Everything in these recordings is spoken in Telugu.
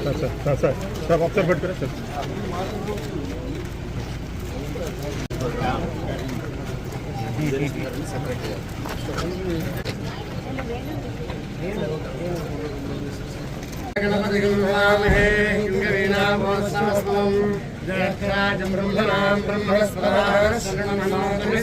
Sir sir sir sir sir observe जयत्राजं ब्रह्मणां ब्रह्मणस्पदाः शरणं नमामि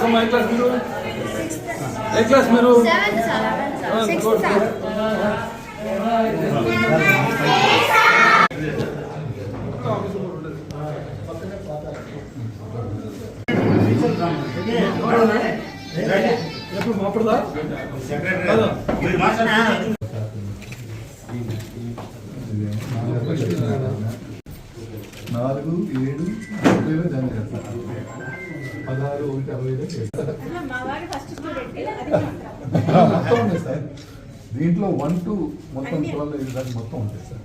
క్లాస్ అమ్మా ఏ క్లాస్ మీరు ఏ క్లాస్ మీరు ఎప్పుడు? నాలుగు ఏడు చేస్తారు పదహారు ఒకటి అరవై ఐదు మొత్తం ఉంది సార్. దీంట్లో వన్ టు మొత్తం ట్వెల్వ్ ఐదు దాకా మొత్తం ఉంటాయి సార్.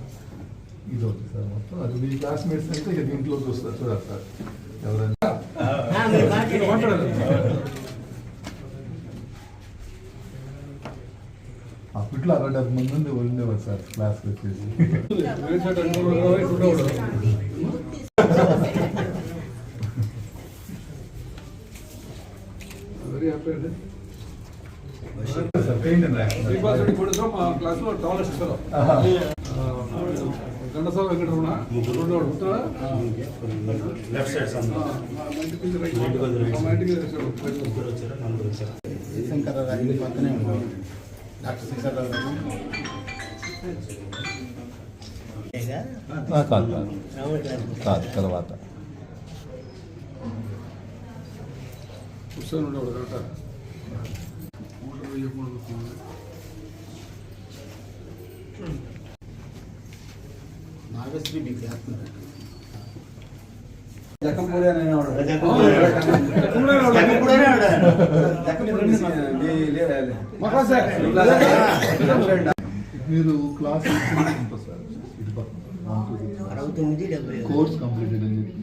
ఇది ఒకటి సార్ మొత్తం. అది మీ క్లాస్మేట్స్ అంటే ఇక దీంట్లో చూస్తారు. చూడాలి సార్. ఎవరైనా. అప్పట్లో అరవై డెబ్బై మంది నుండి ఉండేవారు సార్ క్లాస్కి వచ్చేసి. కొడుకు మా క్లాస్లో టాలెస్ట్ ఫెలో గండసాల వెంకటరమణ రెండో లెఫ్ట్ సైడ్ మా శంకర్రావు పక్కనే ఉన్నాడు డాక్టర్ శంకర్రావు కాదు కాదు. కాదు తర్వాత. కూర్చొని ఉండేవాడు కరెక్టా నాగశ్రీ మీకు చేస్తున్నారు. మీరు క్లాస్ కోర్స్ కంప్లీటెడ్ అని చెప్పి.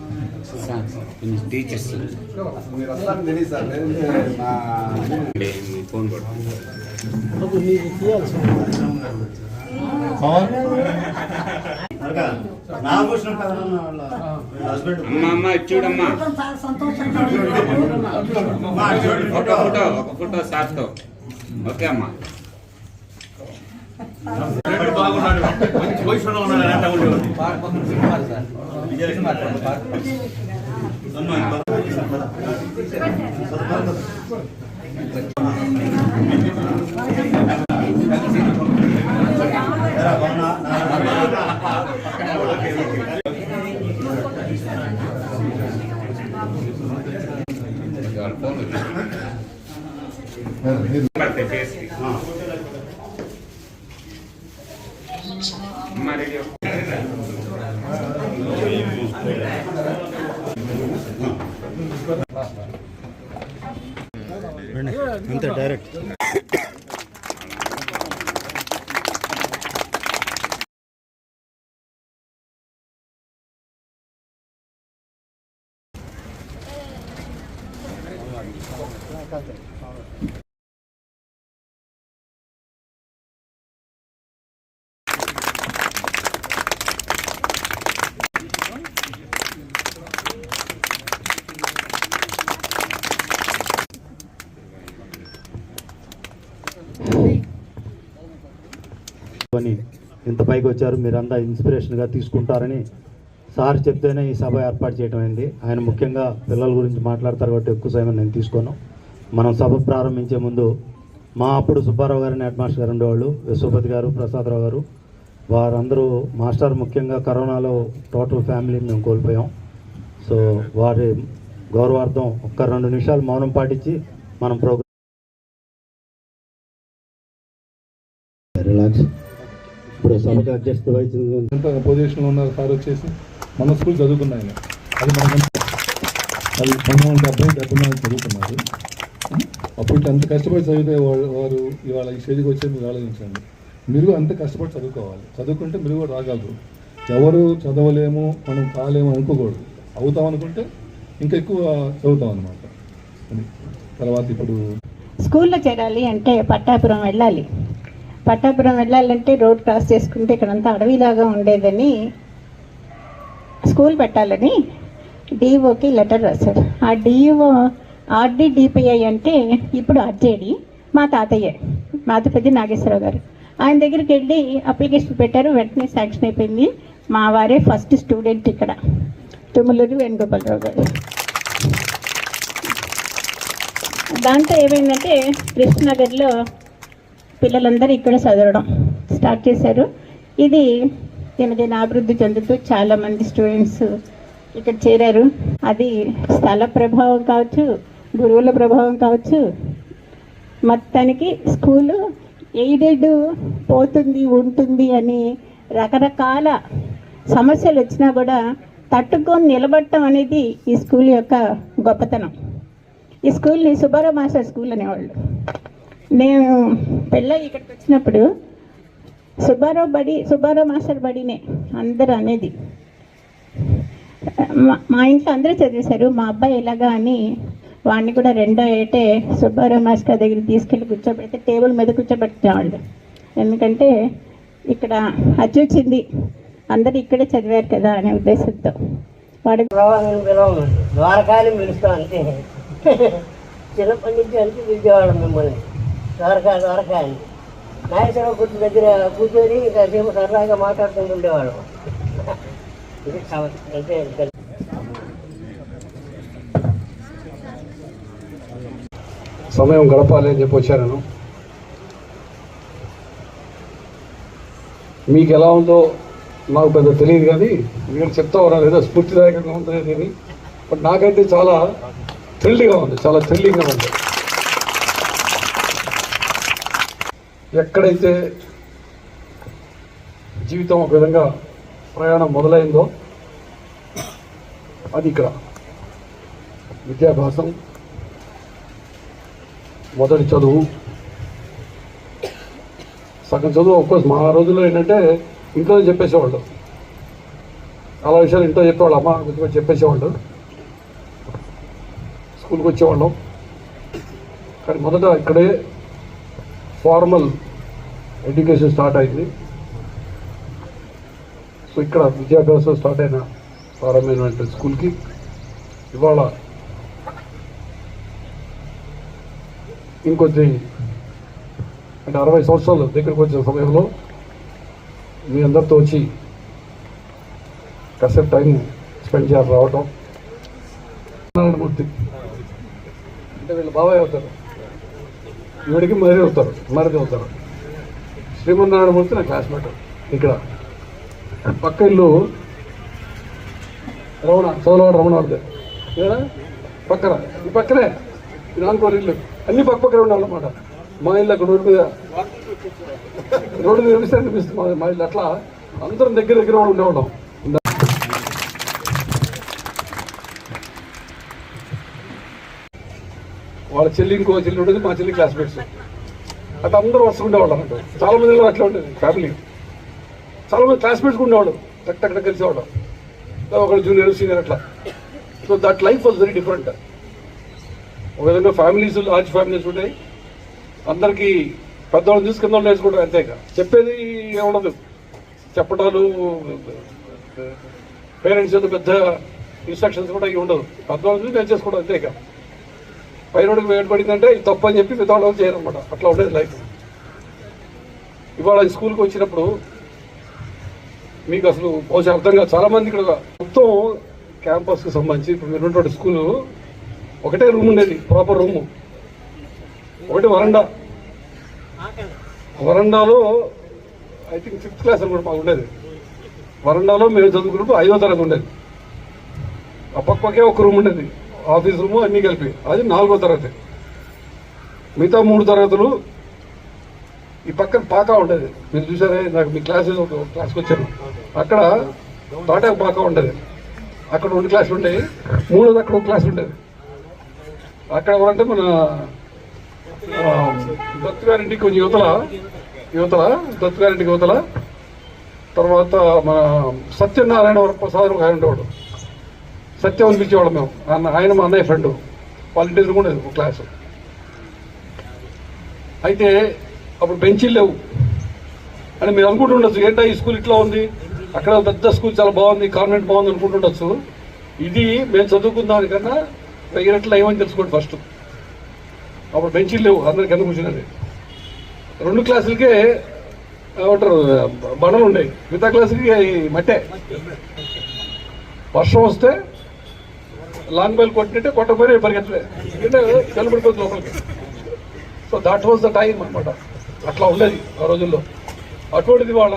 టీచర్స్ ఫోన్ అమ్మ చూడమ్మా ఒక ఫోటో ఒక ఫోటో సార్తో ఓకే అమ్మా బాగున్నాడు. మంచి పొజిషన్లో ఉన్నాడు అంటే ఉండేవాడు మీరు చదువుకొని ఇంత పైకి వచ్చారు మీరంతా ఇన్స్పిరేషన్గా తీసుకుంటారని సార్ చెప్తేనే ఈ సభ ఏర్పాటు చేయడం అయింది. ఆయన ముఖ్యంగా పిల్లల గురించి మాట్లాడతారు కాబట్టి ఎక్కువ సమయం నేను తీసుకోను. మనం సభ ప్రారంభించే ముందు మా అప్పుడు సుబ్బారావు గారిని హెడ్ మాస్టర్ గారు ఉండేవాళ్ళు విశ్వపతి గారు ప్రసాదరావు గారు. వారందరూ మాస్టర్ ముఖ్యంగా కరోనాలో టోటల్ ఫ్యామిలీని మేము కోల్పోయాం. సో వారి గౌరవార్థం ఒక్క రెండు నిమిషాలు మౌనం పాటించి మనం ప్రోగ్రామ్ రిలాక్స్ ఇప్పుడు సభకు అధ్యక్షత వహించిన ఎంత పొజిషన్లో ఉన్నారు సార్ వచ్చేసి? మన స్కూల్ చదువుకున్నాయి. అది మనకు అది పంతొమ్మిది డెబ్బై డెబ్బై నాలుగు చదువుకున్నారు. అప్పుడు అంత కష్టపడి చదివితే వారు వారు ఇవాళ ఈ స్టేజ్కి వచ్చే మీరు ఆలోచించండి. మీరు అంత కష్టపడి చదువుకోవాలి. చదువుకుంటే మీరు కూడా రాగలరు. ఎవరు చదవలేము మనం కాలేము అనుకోకూడదు. అవుతాం అనుకుంటే ఇంకా ఎక్కువ చదువుతాం అనమాట తర్వాత ఇప్పుడు స్కూల్లో చేరాలి అంటే పట్టాపురం వెళ్ళాలి. పట్టాపురం వెళ్ళాలంటే రోడ్ క్రాస్ చేసుకుంటే ఇక్కడంతా అడవిలాగా ఉండేదని స్కూల్ పెట్టాలని డిఓకి లెటర్ రాశారు. ఆ డిఓ ఆర్డి డిపిఐ అంటే ఇప్పుడు ఆర్జేడి మా తాతయ్య మాతపతి నాగేశ్వరరావు గారు. ఆయన దగ్గరికి వెళ్ళి అప్లికేషన్ పెట్టారు వెంటనే శాంక్షన్ అయిపోయింది. మా వారే ఫస్ట్ స్టూడెంట్ ఇక్కడ. తుమ్ములూరు వేణుగోపాలరావు గారు. దాంతో ఏమైందంటే కృష్ణనగర్లో పిల్లలందరూ ఇక్కడ చదవడం స్టార్ట్ చేశారు. ఇది దినదిన అభివృద్ధి చెందుతూ చాలామంది స్టూడెంట్స్ ఇక్కడ చేరారు. అది స్థల ప్రభావం కావచ్చు గురువుల ప్రభావం కావచ్చు. మొత్తానికి స్కూలు ఎయిడెడ్ పోతుంది ఉంటుంది అని రకరకాల సమస్యలు వచ్చినా కూడా తట్టుకొని నిలబడటం అనేది ఈ స్కూల్ యొక్క గొప్పతనం. ఈ స్కూల్ని సుబ్బారావు మాస్టర్ స్కూల్ అనేవాళ్ళు. నేను పెళ్ళ ఇక్కడికి వచ్చినప్పుడు సుబ్బారావు బడి సుబ్బారావు మాస్టర్ బడినే అందరు అనేది. మా- మా ఇంట్లో అందరూ చదివేశారు. మా అబ్బాయి ఎలాగా అని వాడిని కూడా రెండో ఏటే సుబ్బారావు మాస్టర్ దగ్గర తీసుకెళ్ళి కూర్చోబెడితే టేబుల్ మీద కూర్చోబెట్టేవాళ్ళు. ఎందుకంటే ఇక్కడ అచ్చొచ్చింది అందరూ ఇక్కడే చదివారు కదా అనే ఉద్దేశంతో. వాడు ప్రవాహం ద్వారకాని పిలుస్తాం అంతే చిన్నప్పటి నుంచి అంటే విజయవాడ మిమ్మల్ని. ద్వారకా ద్వారకా అని నాగేశ్వరరావు గుడి దగ్గర కూర్చొని ఇంకా సేపు సరదాగా మాట్లాడుకుంటూ ఉండేవాళ్ళం. ఇది సమయం గడపాలి అని చెప్పి వచ్చాను మీకు ఎలా ఉందో నాకు పెద్ద తెలియదు కానీ మీరు చెప్తా ఉన్నారు ఏదో స్ఫూర్తిదాయకంగా ఉంటుంది దీన్ని బట్ నాకైతే చాలా థ్రిల్గా ఉంది చాలా థ్రిల్లింగ్గా ఉంది. ఎక్కడైతే జీవితం ఒక విధంగా ప్రయాణం మొదలైందో అది ఇక్కడ. విద్యాభ్యాసం మొదటి చదువు. సగం చదువు ఒక్కోస్ మా రోజుల్లో ఏంటంటే ఇంట్లో చెప్పేసేవాళ్ళు. చాలా విషయాలు ఇంట్లో చెప్పేవాళ్ళు అమ్మ కొంచెం చెప్పేసేవాళ్ళు. స్కూల్కి వచ్చేవాళ్ళం. కానీ మొదట ఇక్కడే ఫార్మల్ ఎడ్యుకేషన్ స్టార్ట్ అయింది. సో ఇక్కడ విద్యాభ్యాసం స్టార్ట్ అయిన ప్రారంభమైనటువంటి స్కూల్కి ఇవాళ ఇంకొద్ది అంటే అరవై సంవత్సరాలు దగ్గరకు వచ్చిన సమయంలో మీ అందరితో వచ్చి కాసేపు టైం స్పెండ్ చేయాలి రావటం. నారాయణమూర్తి. అంటే వీళ్ళు బాబాయ్ అవుతారు. వీడికి మరీ అవుతారు మరిది అవుతారు శ్రీమన్నారాయణమూర్తి నా క్లాస్మేట్ ఇక్కడ. పక్క ఇల్లు రమణ చదలవాడు రమణ వాళ్ళది పక్కన. ఈ పక్కనే. ఈ నాలుగు ఇల్లు. అన్ని పక్క పక్కనే ఉండాలన్నమాట మా ఇల్లు అక్కడ రోడ్డు మీద. రోడ్డు మీద కనిపిస్తే అనిపిస్తుంది? మా- మా ఇల్లు అట్లా. అందరం దగ్గర దగ్గర వాళ్ళు ఉండేవాళ్ళం. వాళ్ళ చెల్లి ఇంకో చెల్లి ఉండేది మా చెల్లి క్లాస్మేట్స్ అట్లా అందరూ వస్తూ ఉండేవాళ్ళం. అన్నట్టు చాలా మంది అట్లా ఉండేది ఫ్యామిలీ చాలా మంది క్లాస్మేట్స్ కూడా ఉండేవాళ్ళు. టక్ టక్ టక్ కలిసేవాళ్ళం. ఒకళ్ళు జూనియర్ సీనియర్ అట్లా. So that life was very different ఒక విధంగా ఫ్యామిలీస్ లార్జ్ ఫ్యామిలీస్ ఉంటాయి అందరికీ పెద్దవాళ్ళని చూసి కింద నేర్చుకుంటారు అంతే చెప్పేది ఏముండదు. చెప్పటాలు పేరెంట్స్ ఏదో పెద్ద ఇన్స్ట్రక్షన్స్ కూడా ఇవి ఉండదు పెద్దవాళ్ళని చూసి నేర్చేసుకోవడం అంతేకా పైనోడికి వేయబడిందంటే ఇది తప్పు అని చెప్పి అవుట్ చేయరనమాట అట్లా ఉండేది లైఫ్ ఇవాళ ఈ స్కూల్కి వచ్చినప్పుడు మీకు అసలు బహుశా అర్థం కాదు. చాలామంది ఇక్కడ మొత్తం క్యాంపస్కి సంబంధించి ఇప్పుడు మీరు ఉన్నటువంటి స్కూలు ఒకటే రూమ్ ఉండేది ప్రాపర్ రూము ఒకటి వరండా. వరండాలో ఐ థింక్ ఫిఫ్త్ క్లాస్ అనుకుంటే మాకు ఉండేది. వరండాలో మేము చదువుకున్నప్పుడు ఐదో తరగతి ఉండేది. ఆ పక్కకే ఒక రూమ్ ఉండేది. ఆఫీస్ రూము అన్నీ కలిపి. అది నాలుగో తరగతి. మిగతా మూడు తరగతులు ఈ పక్కన పాకా ఉండేది. మీరు చూసారే నాకు మీ క్లాసెస్ ఒక క్లాస్కి వచ్చాను అక్కడ తాటాకు పాకా ఉండేది. అక్కడ రెండు క్లాసులు ఉండేవి. మూడోది అక్కడ ఒక క్లాస్ ఉండేది. అక్కడ ఎవరంటే మన దత్తు గారింటికి కొంచెం యువతల యువతల దత్తు గారింటికి యువతల. తర్వాత మన సత్యనారాయణ వర ప్రసాద్ ఒక ఆయన ఉండేవాడు. సత్యం అనిపించేవాళ్ళం మేము. అన్న ఆయన మా అన్నయ్య ఫ్రెండ్ వాళ్ళ ఇంటి కూడా ఒక క్లాసు అయితే అప్పుడు బెంచీలు లేవు. అని మీరు అనుకుంటుండొచ్చు ఏంటా ఈ స్కూల్ ఇట్లా ఉంది? అక్కడ పెద్ద స్కూల్ చాలా బాగుంది కాన్వెంట్ బాగుంది అనుకుంటుండొచ్చు ఇది మేము చదువుకున్న దానికన్నా వెయ్యి ఏమని తెలుసుకోండి ఫస్ట్ అప్పుడు బెంచీలు లేవు. అందరికి ఎంత కూర్చున్నది రెండు క్లాసులకే ఏమంటారు బండలు ఉండేవి మిగతా క్లాసులకి మట్టే. వర్షం వస్తే లాంగ్ బైల్ కొట్టినట్టే కొట్టకపోయి పరిగెత్తలే. ఎందుకంటే లోపలికి. So that was the time అనమాట అట్లా ఉండేది ఆ రోజుల్లో. అటువంటిది వాళ్ళ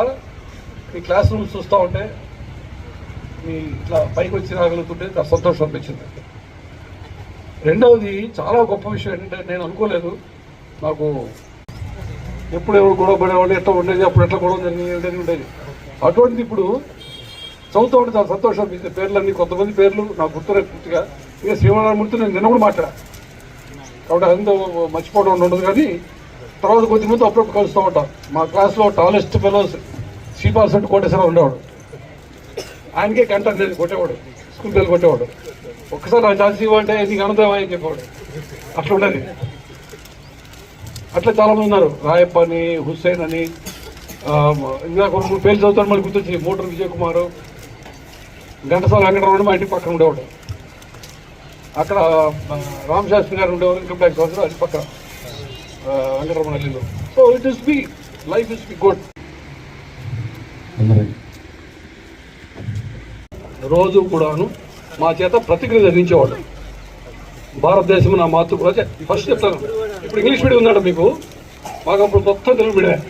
మీ క్లాస్ రూమ్స్ చూస్తూ ఉంటే మీ ఇట్లా పైకి వచ్చి రాగలుగుతుంటే చాలా సంతోషం అనిపించింది. రెండవది చాలా గొప్ప విషయం ఏంటంటే నేను అనుకోలేదు. నాకు ఎప్పుడు ఎవరు గొడవ పడేవాళ్ళు ఎట్లా ఉండేది అప్పుడు ఎట్లా గొడవ జరిగింది ఉండేది. అటువంటిది ఇప్పుడు చదువుతూ ఉంటే చాలా సంతోషం. అనిపించింది పేర్లన్నీ కొంతమంది పేర్లు నాకు గుర్తులేదు పూర్తిగా. ఇక శ్రీమనారాయణమూర్తి నేను నిన్న కూడా మాట్లాడా? కాబట్టి అదంతా మర్చిపోవడం ఉండదు కానీ తర్వాత కొద్ది ముందు అప్పుడప్పుడు కలుస్తూ ఉంటాం. మా క్లాస్లో టాలెస్ట్ ఫెలోస్ శ్రీపాల్ సెంట్ కోటేశ్వరరావు ఉండేవాడు. ఆయనకే కంటెంట్ లేదు కొట్టేవాడు. స్కూల్ పేరు కొట్టేవాడు. ఒక్కసారి నాకు ఛాన్స్ ఇవ్వంటే నీకు అనుదామా అని చెప్పేవాడు. అట్లా ఉండేది. అట్లా చాలామంది ఉన్నారు. రాయప్ప అని హుస్సేన్ అని ఇంకా కొన్ని పేర్లు చదువుతాను మళ్ళీ గుర్తొచ్చి మోటర్ విజయ్ కుమారు ఘంటసాల వెంకటరమణ మా ఇంటి పక్కన ఉండేవాడు అక్కడ రామశాస్త్రి గారు ఉండేవారు ఇన్కమ్ ట్యాక్స్ ఆఫీసర్ అది పక్కన వెంకటరమణ ఇల్లు so it is be life is be good రోజు కూడాను మా చేత ప్రతిజ్ఞ చదివించేవాడు భారతదేశం నా మాతృ ఫస్ట్ చెప్తాను. ఇప్పుడు ఇంగ్లీష్ మీడియం ఉన్నాడు మీకు. మాకు అప్పుడు మొత్తం తెలుగు మీడియం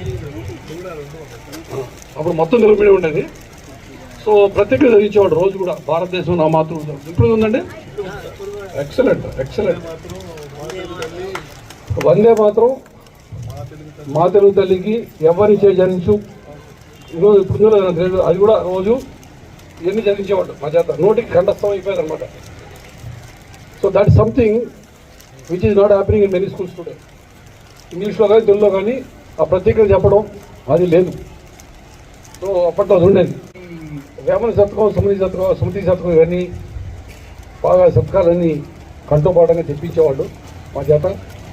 అప్పుడు మొత్తం తెలుగు మీడియం ఉండేది. సో ప్రత్యేకత చదివించేవాడు రోజు కూడా భారతదేశం నా మాతృ ఇప్పుడు ఉందండి ఎక్సలెంట్ ఎక్సలెంట్ వందే మాత్రం మా తెలుగు తల్లికి ఎవరి చే జనించు. ఈరోజు ఇప్పుడు తెలియదు. అది కూడా రోజు ఇవన్నీ చదివించేవాడు మా చేత? నోటికి ఖండస్థం అయిపోయారు అనమాట so that something which is not happening in many schools today ఇంగ్లీష్లో కానీ తెలుగులో కానీ ఆ ప్రత్యేకత చెప్పడం అది లేదు. సో అప్పట్లో అది ఉండేది. వేమన శతకం సుమతి శతకం సుమతి శతకం ఇవన్నీ బాగా శతకాలన్నీ కంటోపాఠంగా చెప్పించేవాళ్ళు మా చేత.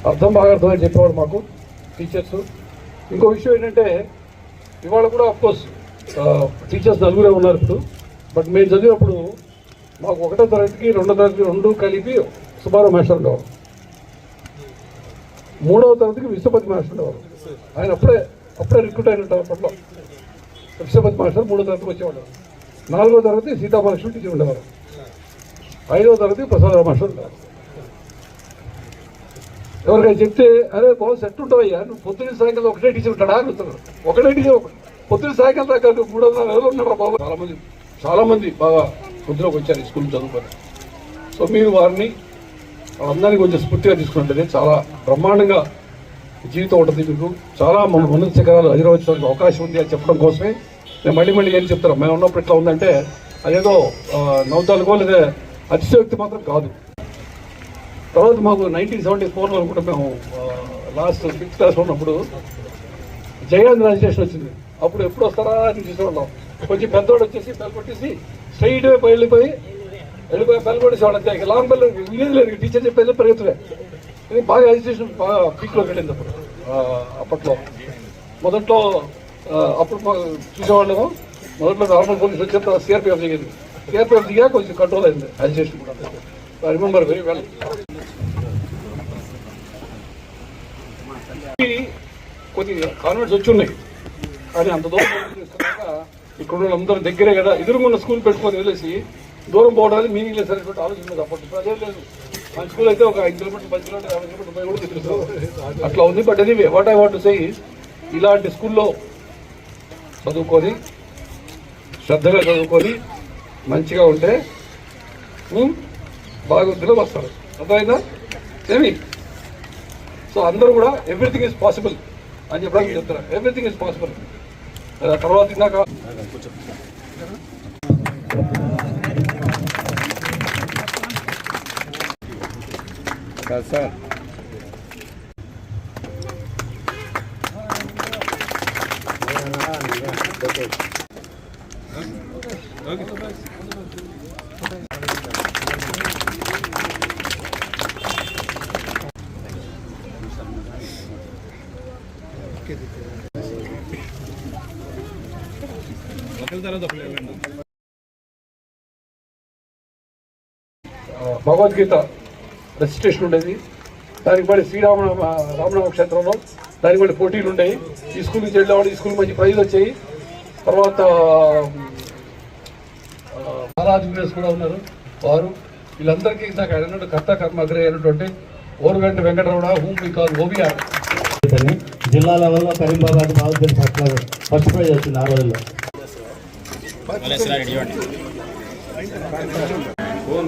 అర్థం బాగా అర్థమని చెప్పేవాడు మాకు టీచర్స్. ఇంకో విషయం ఏంటంటే ఇవాళ కూడా అఫ్కోర్స్ టీచర్స్ నలుగురే ఉన్నారు ఇప్పుడు. బట్ మేము చదివినప్పుడు మాకు ఒకటో తరగతికి రెండో తరగతికి రెండు కలిపి సుబ్బారావు మాస్టర్ ఉండేవారు. మూడవ తరగతికి విశ్వపతి మాస్టర్ ఉండేవారు. ఆయన అప్పుడే అప్పుడే రిక్రూట్ అయినట్టు అప్పట్లో. విశ్వపతి మాస్టర్ మూడో తరగతికి వచ్చేవాడు నాలుగో తరగతి సీతామహాలక్ష్మి టీచర్ ఉండేవారు. ఐదవ తరగతి ప్రసాద మాస్టర్ ఉండేవారు. ఎవరికైనా చెప్తే అరే బాబు సెట్ ఉంటావయ్యా నువ్వు పొద్దున్న సాయంకాలం ఒకటే టీచర్ ఉంటాడా? అడుగుతున్నారు ఒకటే టీచర్ పొద్దున్న సాయంకాలం దాకా నువ్వు మూడు వందల ఎవరు ఉన్నారా బాబు? చాలా మంది బాగా వృద్ధిలోకి వచ్చారు స్కూల్ చదువుకొని. సో మీరు వారిని వాళ్ళందరినీ కొంచెం స్ఫూర్తిగా తీసుకుంటుంది చాలా బ్రహ్మాండంగా జీవితం ఉంటుంది మీకు. చాలా మన ఉన్నత శిఖరాలు అధిరోహించడానికి అవకాశం ఉంది అని చెప్పడం కోసమే నేను మళ్ళీ మళ్ళీ ఏం చెప్తాను? మేము ఉన్నప్పుడు ఇట్లా ఉందంటే అదేదో నవ్వుతాలుగో లేదా అతిశయోక్తి మాత్రం కాదు. తర్వాత మాకు నైన్టీన్ సెవెంటీ ఫోర్లో అనుకుంటే మేము లాస్ట్ సిక్స్త్ క్లాస్ ఉన్నప్పుడు జయాంధ్ర రిజిస్ట్రేషన్ వచ్చింది. అప్పుడు ఎప్పుడు వస్తారా అని చూసేవాళ్ళం. కొంచెం పెద్దవాడు వచ్చేసి బెల్ కొట్టేసి స్ట్రైట్ వైపు వెళ్ళిపోయి వెళ్ళిపోయి బెల్ కొట్టేసేవాడు అంతే. లాంగ్ బెల్ వినేది లేదు. టీచర్ చెప్పేది పరిగెత్తులే ఇది బాగా అజిటేషన్ బాగా పీక్లోకి వెళ్ళింది అప్పుడు. అప్పట్లో. మొదట్లో అప్పుడు చూసేవాళ్ళము. మొదట్లో నార్మల్ పోలీస్ వచ్చేంత సిఆర్పిఎఫ్ దిగింది సిఆర్పిఎఫ్ దిగా కొంచెం కంట్రోల్ అయింది. అజిటేషన్ కూడా ఐ రిమెంబర్ వెరీ వెల్ కొన్ని కాన్వెంట్స్ వచ్చి ఉన్నాయి. కానీ అంత దూరం ఇక్కడ ఉన్న అందరూ దగ్గరే కదా. ఎదురుగున్న స్కూల్ పెట్టుకొని వెళ్ళేసి దూరం పోవడానికి మీనింగ్ లేదు అనేటువంటి ఆలోచన లేదు అప్పటి ప్రజలు అదే లేదు. మన స్కూల్ అయితే ఒక ఐదు కిలోమీటర్లు పది కిలోమీటర్లు యాభై కిలోమీటర్లు కూడా అట్లా ఉంది. But anyway what I want say ఇలాంటి స్కూల్లో చదువుకొని శ్రద్ధగా చదువుకొని మంచిగా ఉంటే ఉమ్, వస్తారు. అర్థమైందా? ఏమి? సో అందరూ కూడా ఎవ్రీథింగ్ ఇస్ పాసిబుల్ అని చెప్పడానికి చెప్తారు ఎవ్రీథింగ్ ఇస్ పాసిబుల్ తర్వాత ఇందాక సార్ సార్ ఆ, భగవద్గీత రెజిస్ట్రేషన్ ఉండేది. దానికి మళ్ళీ శ్రీరామ రామనామ క్షేత్రంలో దానికి మళ్ళీ పోటీలు ఉండేవి ఈ స్కూల్ నుంచి వెళ్ళేవాడు ఈ స్కూల్ మంచి ప్రైజులు వచ్చాయి. తర్వాత చాలా జూనియర్స్ కూడా ఉన్నారు. వారు వీళ్ళందరికీ నాకు ఆయన కర్త కర్మ అగ్రే అయినటువంటి Oruganti Venkataramana whom we call OBR జిల్లా లెవెల్లో కరీంబాబాద్ బాగుంది ఫస్ట్ ఫస్ట్ ప్రైజ్ వచ్చింది ఆ రోజుల్లో. ఫోన్